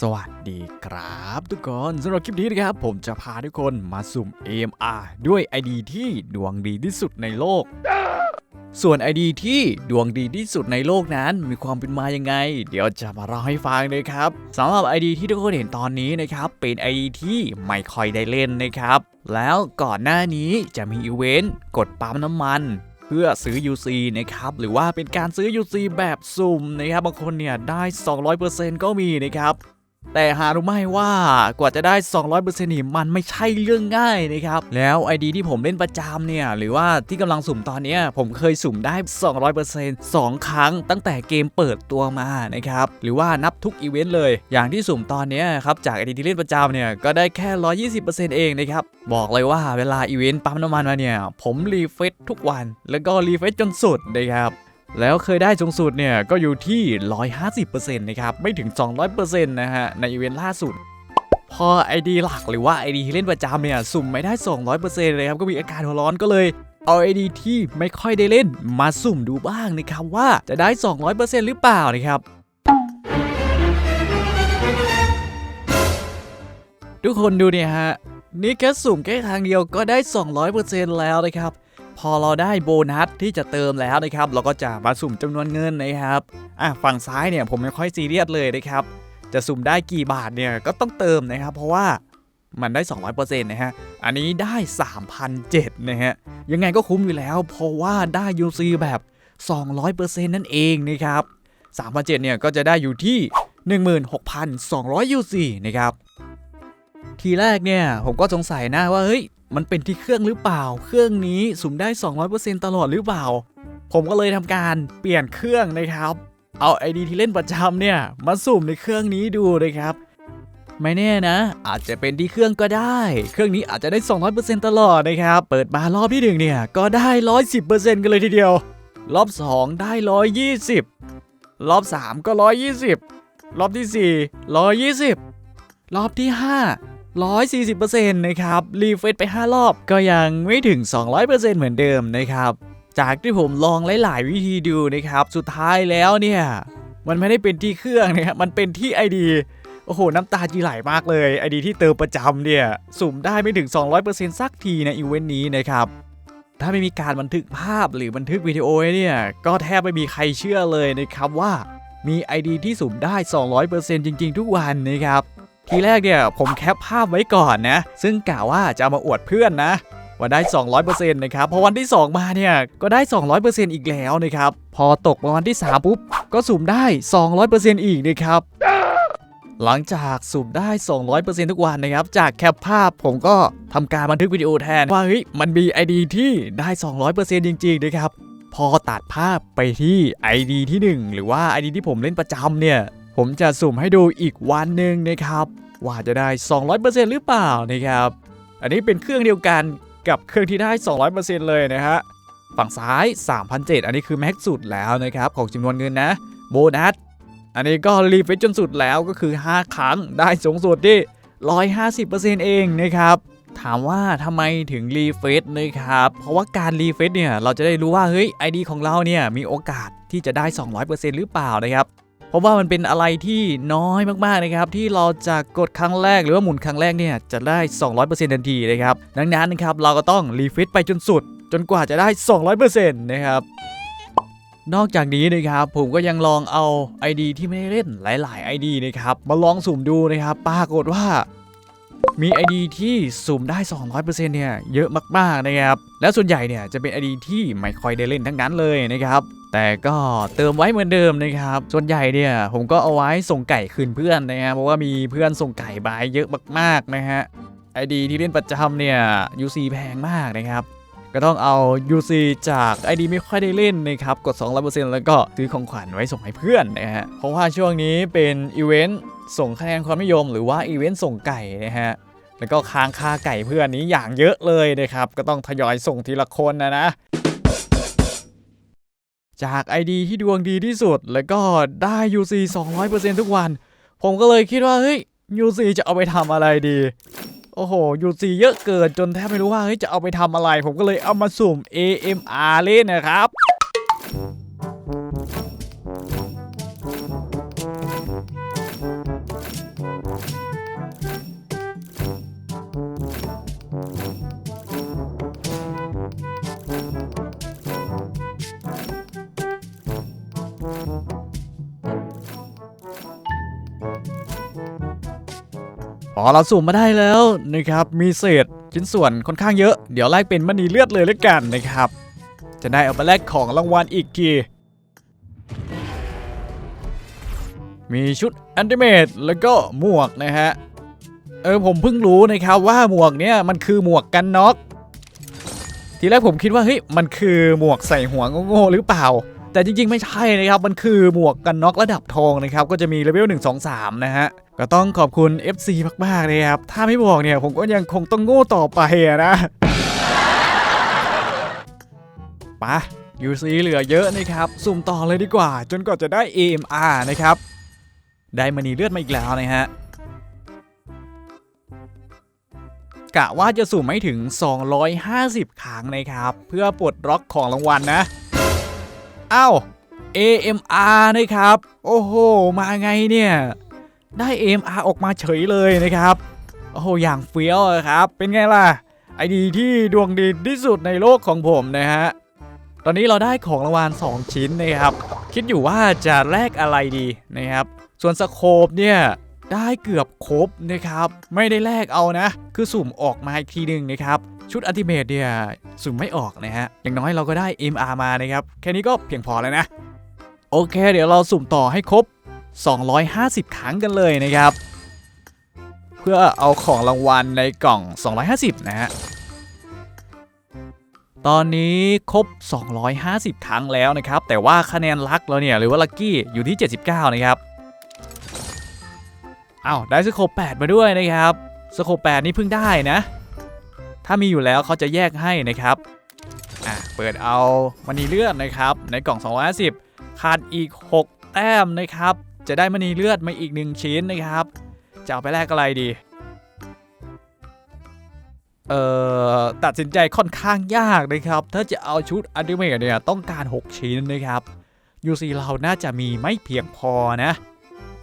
สวัสดีครับทุกคนสำหรับคลิปนี้นะครับ ผมจะพาทุกคนมาสุ่ม AMR ด้วย ID ที่ดวงดีที่สุดในโลก ส่วน ID ที่ดวงดีที่สุดในโลกนั้นมีความเป็นมายังไง เดี๋ยวจะมาเล่าให้ฟังเลยครับสำหรับ ID ที่ทุกคนเห็นตอนนี้นะครับ เป็น ID ที่ไม่ค่อยได้เล่นนะครับ แล้วก่อนหน้านี้จะมีอีเวนต์กดปั๊มน้ำมันเพื่อซื้อ UC นะครับ หรือว่าเป็นการซื้อ UC แบบสุ่มนะครับ บางคนเนี่ยได้ 200%ก็มีนะครับ แต่หารู้ไหมว่ากว่าจะได้ 200%นี่มันไม่ใช่เรื่องง่ายนะครับ แล้ว ID ที่ผมเล่นประจำเนี่ย หรือว่าที่กำลังสุ่มตอนนี้ผมเคยสุ่มได้ 200% 2 ครั้งตั้งแต่เกมเปิดตัวมานะครับ หรือว่านับทุกอีเวนต์เลย อย่างที่สุ่มตอนนี้ครับ จาก ID ที่เล่นประจำเนี่ย ก็ได้แค่ 120%เองนะครับ บอกเลยว่าเวลาอีเวนต์ปั๊มน้ำมันมาเนี่ย ผมรีเฟซทุกวัน แล้วก็รีเฟซจนสุดนะครับ แล้วเคยได้สูงสุดเนี่ยก็อยู่ที่ 150%นะครับ ไม่ถึง 200%นะฮะ ในอีเวนต์ล่าสุด พอ ID หลักหรือว่า ID ที่เล่นประจำเนี่ย สุ่มไม่ได้ 200%เลยครับ ก็มีอาการหัวร้อนก็เลยเอา ID ที่ไม่ค่อยได้เล่นมาสุ่มดูบ้างนะครับว่าจะได้ 200%หรือเปล่านะครับ ทุกคนดูเนี่ยฮะ นี่แค่สุ่มแค่ครั้งเดียวก็ได้ 200%แล้วนะครับ พอเราได้โบนัสที่จะเติมแล้วนะครับ เราก็จะมาสุ่มจำนวนเงินนะครับอะฝั่งซ้ายเนี่ยผมไม่ค่อยซีเรียสเลยนะครับ จะสุ่มได้กี่บาทเนี่ยก็ต้องเติมนะครับ เพราะว่ามันได้ 200%นะฮะ อันนี้ได้ 3,007นะฮะ ยังไงก็คุ้มอยู่แล้ว เพราะว่าได้ UC แบบ 200%นั่นเองนะครับ3,007เนี่ยก็จะได้อยู่ที่ 16,200 UC นะครับ ทีแรกเนี่ยผมก็สงสัยนะว่าเฮ้ยมันเป็นที่เครื่องหรือเปล่า เครื่องนี้สุ่มได้ 200%ตลอดหรือเปล่า ผมก็เลยทำการเปลี่ยนเครื่องนะครับ เอา ID ที่เล่นประจำเนี่ยมาสุ่มในเครื่องนี้ดูนะครับ ไม่แน่นะ อาจจะเป็นที่เครื่องก็ได้ เครื่องนี้อาจจะได้ 200%ตลอดนะครับ เปิดมารอบที่หนึ่งเนี่ยก็ได้ 110%กันเลยทีเดียว รอบ 2 ได้ 120 รอบ 3 ก็ 120 รอบที่ 4 120 รอบที่ 5 140%นะครับ รีเฟรชไป 5 รอบ ก็ยังไม่ถึง 200%เหมือนเดิมนะครับ จากที่ผมลองหลาย ๆ วิธีดูนะครับ สุดท้ายแล้วเนี่ย มันไม่ได้เป็นที่เครื่องนะครับ มันเป็นที่ ID โอ้โห น้ำตาจีไหลมากเลย ID ที่เติมประจำเนี่ย สุ่มได้ไม่ถึง 200%สักทีในอีเวนต์นี้นะครับถ้าไม่มีการบันทึกภาพหรือบันทึกวิดีโอเนี่ยก็แทบไม่มีใครเชื่อเลยนะครับว่ามี ID ที่สุ่มได้ 200%จริง ๆ ทุกวันนะครับ ทีแรกเนี่ยผมแคปภาพไว้ก่อนนะ ซึ่งกล่าวว่าจะามาอวดเพื่อนนะว่าได้ 200%นะครับ พอวันที่ 2 มาเนี่ย ก็ได้ 200%อีกแล้วนะครับ พอตกมาวันที่ 3 ปุ๊บ ก็สุ่มได้ 200%อีกนะครับ หลังจากสุ่มได้ 200%ทุกวันนะครับ จากแคปภาพผมก็ทำการบันทึกวิดีโอแทน ว่าเฮ้ย มันมี ID ที่ได้ 200%จริง ๆ นะครับ พอตัดภาพไปที่ ID ที่ 1 หรือว่า ID ที่ผมเล่นประจำเนี่ย ผมจะสุ่มให้ดูอีกวันหนึ่งนะครับ ว่าจะได้ 200%หรือเปล่านะครับ อันนี้เป็นเครื่องเดียวกันกับเครื่องที่ได้ 200%เลยนะฮะ ฝั่งซ้าย 3,007อันนี้คือแม็กสุดแล้วนะครับ ของจำนวนเงินนะ โบนัส อันนี้ก็รีเฟรชจนสุดแล้วก็คือ 5 ครั้งได้สูงสุดที่150%เองนะครับถามว่าทำไมถึงรีเฟรชนะครับ เพราะว่าการรีเฟรชเนี่ย เราจะได้รู้ว่า เฮ้ย ID ของเราเนี่ย มีโอกาสที่จะได้ 200%หรือเปล่านะครับ ราะว่ามันเป็นอะไรที่น้อยมากๆนะครับที่เราจะกดครั้งแรกหรือว่าหมุนครั้งแรกเนี่ยจะได้ 200%ทันทีนะครับดังนั้นนะครับเราก็ต้องรีเฟรชไปจนสุด จนกว่าจะได้ 200%นะครับนอกจากนี้นะครับผมก็ยังลองเอา ID ที่ไม่ได้เล่นหลาย ๆ ID นะครับมาลองสุ่มดูนะครับปรากฏว่ามี ID ที่สุ่มได้ 200%เนี่ยเยอะมากๆนะครับ และส่วนใหญ่เนี่ยจะเป็น ID ที่ไม่ค่อยได้เล่นทั้งนั้นเลยนะครับ แต่ก็เติมไว้เหมือนเดิมนะครับ ส่วนใหญ่เนี่ยผมก็เอาไว้ส่งไก่คืนเพื่อนนะครับเพราะว่ามีเพื่อนส่งไก่บายเยอะมากๆนะฮะ ID ที่เล่นประจำเนี่ย UC แพงมากนะครับ ก็ต้องเอา UC จาก ID ไม่ค่อยได้เล่นนะครับ กด 200%แล้วก็ซื้อของขวัญไว้ส่งให้เพื่อนนะฮะเพราะว่าช่วงนี้เป็นอีเวนต์ส่งคะแนนความนิยมหรือว่าอีเวนต์ส่งไก่นะฮะแล้วก็ค้างค่าไก่เพื่อนนี้อย่างเยอะเลยนะครับ ก็ต้องทยอยส่งทีละคนนะนะ จาก ID ที่ดวงดีที่สุด แล้วก็ได้ UC 200%ทุกวัน ผมก็เลยคิดว่าเฮ้ย UC จะเอาไปทำอะไรดี โอ้โห UC เยอะเกินจนแทบไม่รู้ว่าเฮ้ยจะเอาไปทำอะไร ผมก็เลยเอามาสุ่ม AMR เล่นนะครับ พอเราสุ่มมาได้แล้วนะครับมีเศษชิ้นส่วนค่อนข้างเยอะเดี๋ยวแลกเป็นมณีเลือดเลยแล้วกันนะครับ จะได้เอาไปแลกของรางวัลอีกทีมีชุดอันติเมตแล้วก็หมวกนะฮะเออผมเพิ่งรู้นะครับว่าหมวกเนี่ยมันคือหมวกกันน็อกทีแรกผมคิดว่าเฮ้ยมันคือหมวกใส่หัวโง่ๆหรือเปล่า แต่จริงๆไม่ใช่นะครับมันคือหมวกกันน็อกระดับทองนะครับ ก็จะมีเลเวล1 2 3 นะฮะ ก็ต้องขอบคุณ FC มากๆเลยครับ ถ้าไม่บอกเนี่ยผมก็ยังคงต้องโง่ต่อไปอะนะปะ UC เหลือเยอะนะครับ สุ่มต่อเลยดีกว่า จนกว่าจะได้ AMR นะครับ ได้มณีเลือดมาอีกแล้วนะฮะ กะว่าจะสุ่มไม่ถึง 250 ครั้งนะครับ เพื่อปลดล็อกของรางวัลนะอ้าว AMR นะครับ โอ้โห มาไงเนี่ย ได้ AMR ออกมาเฉยเลยนะครับ โอ้โหอย่างเฟี้ยวครับ เป็นไงล่ะ ไอดีที่ดวงดีที่สุดในโลกของผมนะฮะ ตอนนี้เราได้ของรางวัล2ชิ้นนะครับ คิดอยู่ว่าจะแลกอะไรดีนะครับ ส่วนสโคปเนี่ยได้เกือบครบนะครับ ไม่ได้แลกเอานะ คือสุ่มออกมาอีกทีหนึ่งนะครับ ชุดอัติเมทเนี่ยสุ่มไม่ออกนะฮะ อย่างน้อยเราก็ได้ MR มานะครับ แค่นี้ก็เพียงพอแล้วนะ โอเค เดี๋ยวเราสุ่มต่อให้ครบ 250 ครั้งกันเลยนะครับ เพื่อเอาของรางวัลในกล่อง 250 นะฮะตอนนี้ครบ 250 ครั้งแล้วนะครับ แต่ว่าคะแนนลักเราเนี่ยหรือว่าลัคกี้อยู่ที่ 79 นะครับอ้าวได้สโคป8มาด้วยนะครับสโคป8นี่เพิ่งได้นะ ถ้ามีอยู่แล้วเขาจะแยกให้นะครับอะเปิดเอามณีเลือดนะครับ ในกล่อง 250 ขาดอีก 6 แต้มนะครับ จะได้มณีเลือดมาอีก1ชิ้นนะครับ จะเอาไปแลกอะไรดี เอ่อ ตัดสินใจค่อนข้างยากนะครับ ถ้าจะเอาชุดอนิเมทเนี่ยต้องการ 6 ชิ้นนะครับ UC เราน่าจะมีไม่เพียงพอนะ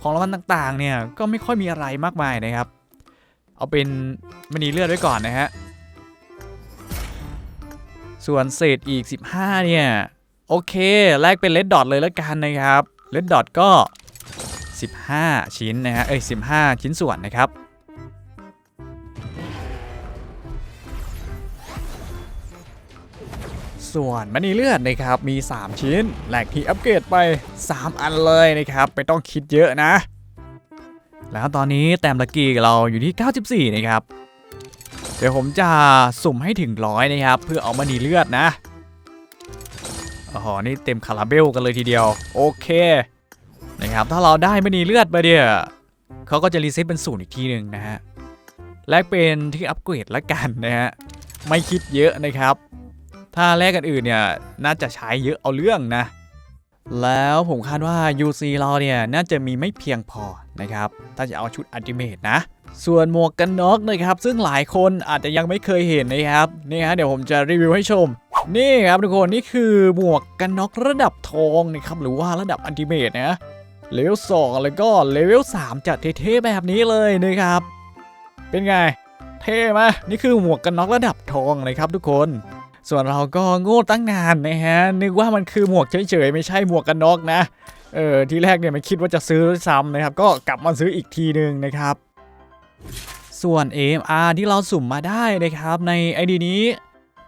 ของรางวัลต่างๆ เนี่ยก็ไม่ค่อยมีอะไรมากมายนะครับ เอาเป็นมณีเลือดไว้ก่อนนะฮะ ส่วนเศษอีก 15 เนี่ย โอเค แลกเป็นเลดดอทเลยแล้วกันนะครับเลดดอทก็ 15 ชิ้นนะฮะเอ้ย15 ชิ้นส่วนนะครับส่วนมณีเลือดนะครับมี 3 ชิ้นแหลกที่อัปเกรดไป 3 อันเลยนะครับไม่ต้องคิดเยอะนะ แล้วตอนนี้แต้มลักกี้เราอยู่ที่ 94 นะครับ เดี๋ยวผมจะสุ่มให้ถึงร้อยนะครับ เพื่อเอามณีเลือดนะอ๋อนี่เต็มคาราเบลกันเลยทีเดียว โอเค นะครับ ถ้าเราได้ไมณีเลือดไปเนี่ยเขาก็จะรีเซ็ตเป็นศูนย์อีกทีหนึ่งนะฮะ แลกเป็นที่อัปเกรดละกันนะฮะ ไม่คิดเยอะนะครับ ถ้าแลกกันอื่นเนี่ยน่าจะใช้เยอะเอาเรื่องนะ แล้วผมคาดว่า UC เราเนี่ยน่าจะมีไม่เพียงพอนะครับ ถ้าจะเอาชุดอัลติเมทนะส่วนหมวกกันน็อกนะครับ ซึ่งหลายคนอาจจะยังไม่เคยเห็นนะครับนี่ฮะเดี๋ยวผมจะรีวิวให้ชม นี่ครับทุกคนนี่คือหมวกกันน็อกระดับทองนะครับหรือว่าระดับอัลติเมทนะ เลเวล2แล้วก็เลเวล3จัดเท่ๆแบบนี้เลยนะครับ เป็นไง เท่ไหมนี่คือหมวกกันน็อกระดับทองนะครับทุกคน ส่วนเราก็โง่ตั้งนานนะฮะ นึกว่ามันคือหมวกเฉยๆไม่ใช่หมวกกันน็อกนะ เออทีแรกเนี่ยไม่คิดว่าจะซื้อซ้ำนะครับ ก็กลับมาซื้ออีกทีหนึ่งนะครับ ส่วน AMR ที่เราสุ่มมาได้นะครับใน ID นี้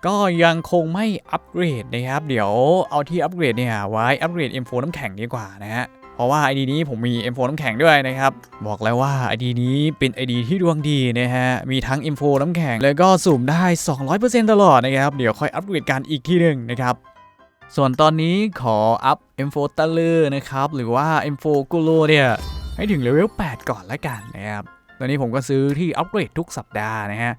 ก็ยังคงไม่อัปเกรดนะครับ เดี๋ยวเอาที่อัปเกรดเนี่ยไว้อัปเกรด M4 น้ำแข็งดีกว่านะฮะ เพราะว่า ID นี้ผมมี M4 น้ำแข็งด้วยนะครับ บอกแล้วว่า ID นี้เป็น ID ที่ดวงดีนะฮะ มีทั้ง M4 น้ำแข็ง แล้วก็สุ่มได้ 200%ตลอดนะครับ เดี๋ยวค่อยอัปเกรดกันอีกทีหนึ่งนะครับส่วนตอนนี้ขออัพ M4 ตะลือนะครับ หรือว่า M4 กูโรเนี่ยให้ถึงเลเวล8ก่อนละกันนะครับ ตอนนี้ผมก็ซื้อที่อัปเกรดทุกสัปดาห์นะฮะ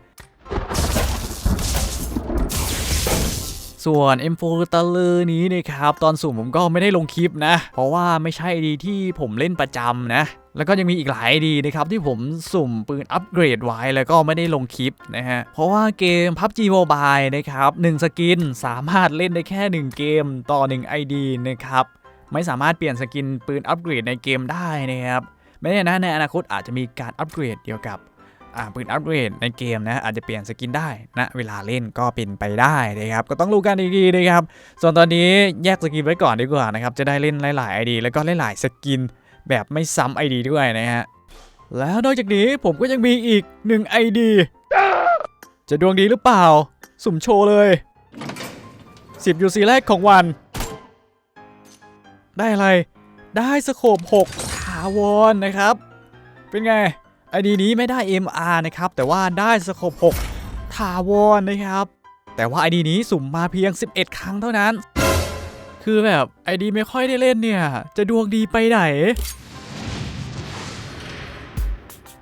ส่วน M4 ตะลือนี้นะครับ ตอนสุ่มผมก็ไม่ได้ลงคลิปนะ เพราะว่าไม่ใช่ดีที่ผมเล่นประจำนะ แล้วก็ยังมีอีกหลายดีนะครับที่ผมสุ่มปืนอัปเกรดไว้แล้วก็ไม่ได้ลงคลิปนะฮะ เพราะว่าเกม PUBG Mobile นะครับ 1 สกินสามารถเล่นได้แค่ 1 เกมต่อ 1 ID นะครับ ไม่สามารถเปลี่ยนสกินปืนอัปเกรดในเกมได้นะครับ ไม่แน่นะในอนาคตอาจจะมีการอัปเกรดเกี่ยวกับ ปืนอัปเกรดในเกมนะอาจจะเปลี่ยนสกินได้นะเวลาเล่นก็เป็นไปได้นะครับก็ต้องรู้กันดีๆนะครับ ส่วนตอนนี้แยกสกินไว้ก่อนดีกว่านะครับจะได้เล่นหลายๆ ID แล้วก็หลายๆสกินแบบไม่ซ้ำ ID ดีด้วยนะฮะแล้วนอกจากนี้ผมก็ยังมีอีก1 ID จะดวงดีหรือเปล่า สุ่มโชว์เลย 10 UC แรกของวัน ได้อะไร ได้สโคป6ถาวรนะครับ เป็นไง ไอดีนี้ไม่ได้ MR นะครับ แต่ว่าได้สโคป6ถาวรนะครับ แต่ว่าไอดีนี้สุ่มมาเพียง 11 ครั้งเท่านั้น คือแบบไอดีไม่ค่อยได้เล่นเนี่ย จะดวงดีไปไหน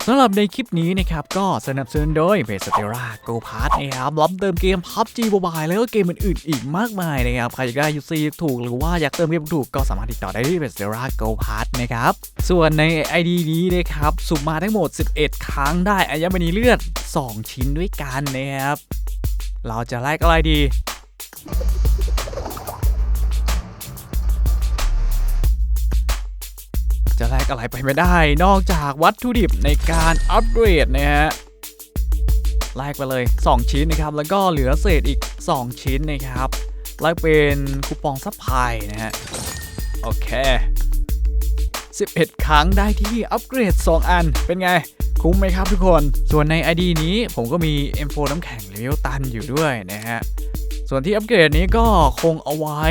สำหรับในคลิปนี้นะครับ ก็สนับสนุนโดยเพจสเตราโกพาร์ทนะครับรับเติมเกม PUBG Mobile แล้วก็เกมอื่นๆอีกมากมายนะครับ ใครอยากได้ UC ถูกหรือว่าอยากเติมเกมถูกก็สามารถติดต่อได้ที่เพจสเตราโกพาร์ทนะครับ ส่วนใน ID นี้นะครับสุ่มมาทั้งหมด 11 ครั้งได้อายมณีเลือด 2 ชิ้นด้วยกันนะครับ เราจะแลกอะไรดี จะแลกอะไรไปไม่ได้ นอกจากวัตถุดิบในการอัปเกรดนะฮะแลกไปเลย 2 ชิ้นนะครับ แล้วก็เหลือเศษอีก 2 ชิ้นนะครับแลกเป็นคูปองซัพพลายนะฮะ โอเค 11 ครั้งได้ที่อัปเกรด 2 อัน เป็นไง คุ้มไหมครับทุกคน ส่วนใน ID นี้ผมก็มี M4 น้ำแข็งเลเวลตันอยู่ด้วยนะฮะ ส่วนที่อัปเกรดนี้ก็คงเอาไว้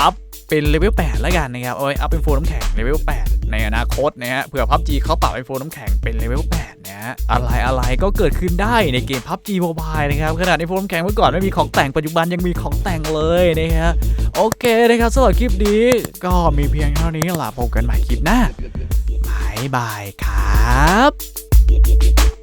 อัพเป็นเลเวล8แล้วกันนะครับ เอาไว้อัพเป็นโฟนน้ำแข็งเลเวล8 ในอนาคตนะฮะเผื่อพับจีเขาปรับไอโฟนน้ำแข็งเป็นเลเวล8นะฮะอะไรอะไรก็เกิดขึ้นได้ในเกมพับจีโมบายนะครับขนาดไอโฟนน้ำแข็งเมื่อก่อนไม่มีของแต่งปัจจุบันยังมีของแต่งเลยนะฮะโอเคนะครับสำหรับคลิปนี้ ก็มีเพียงเท่านี้ลาพบกันใหม่คลิปหน้าบายบายครับ